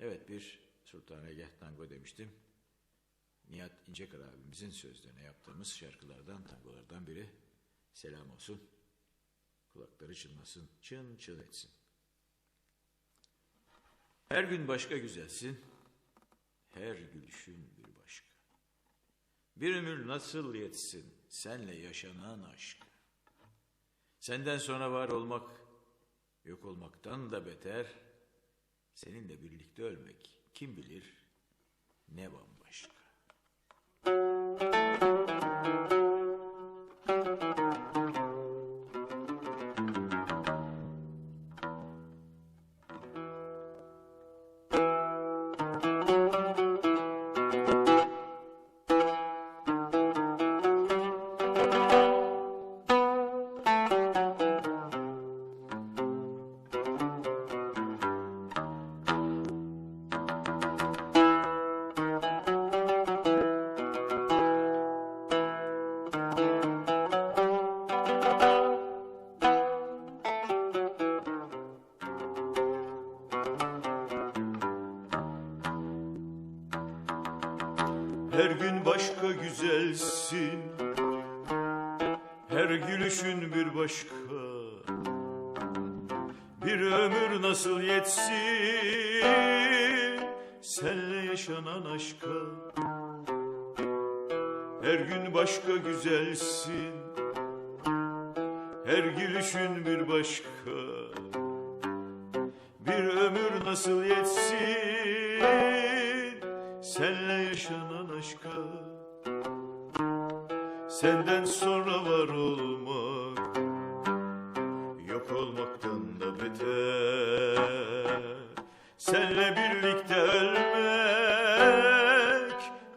Evet bir Sultanegah tango demiştim. Nihat İncekar abimizin sözlerine yaptığımız şarkılardan, tangolardan biri. Selam olsun. Kulakları çınlasın, çın çın etsin. Her gün başka güzelsin. Her gülüşün bir başka. Bir ömür nasıl yetsin senle yaşanan aşk. Senden sonra var olmak, yok olmaktan da beter. Seninle birlikte ölmek kim bilir ne bambaşka. Her gün başka güzelsin. Her gülüşün bir başka. Bir ömür nasıl yetsin? Senle yaşanan aşka. Her gün başka güzelsin. Her gülüşün bir başka. Bir ömür nasıl yetsin Senle yaşanan aşka. Senden sonra var olmak. Yok olmaktan da beter. Senle birlikte ölmek.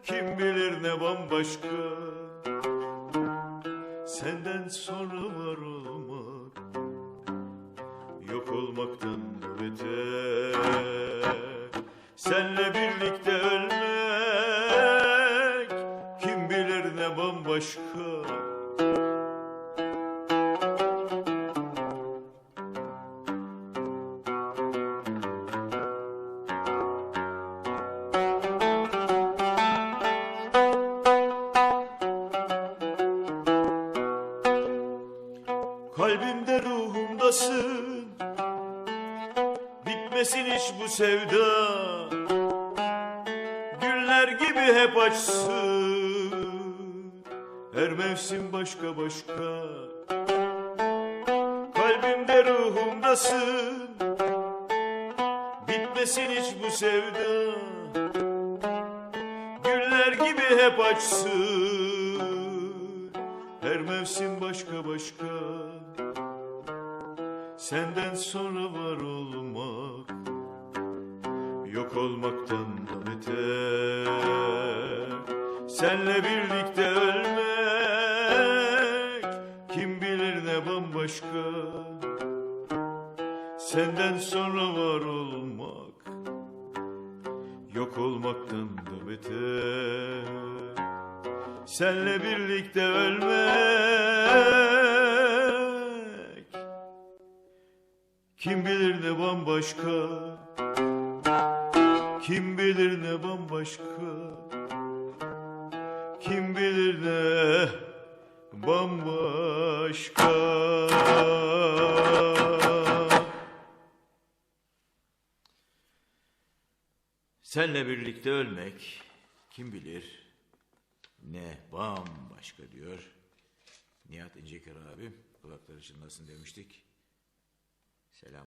Kim bilir ne bambaşka. Senden sonra var olmak. Yok olmaktan da beter bambaşka Kalbimde ruhumdasın. Bitmesin hiç bu sevda. Güller gibi hep açsın Her mevsim başka başka. Kalbimde ruhumdasın Bitmesin hiç bu sevda. Güller gibi hep açsın. Her mevsim başka başka. Senden sonra var olmak Yok olmaktan da beter. Senle birlikte ölmek ne bambaşka Senden sonra var olmak Yok olmaktan da beter. Senle birlikte ölmek Kim bilir ne bambaşka. Kim bilir ne bambaşka. Kim bilir ne bambaşka Senle birlikte ölmek kim bilir ne bambaşka diyor. Nihat İncekar abim kulakları çınlasın demiştik. Selam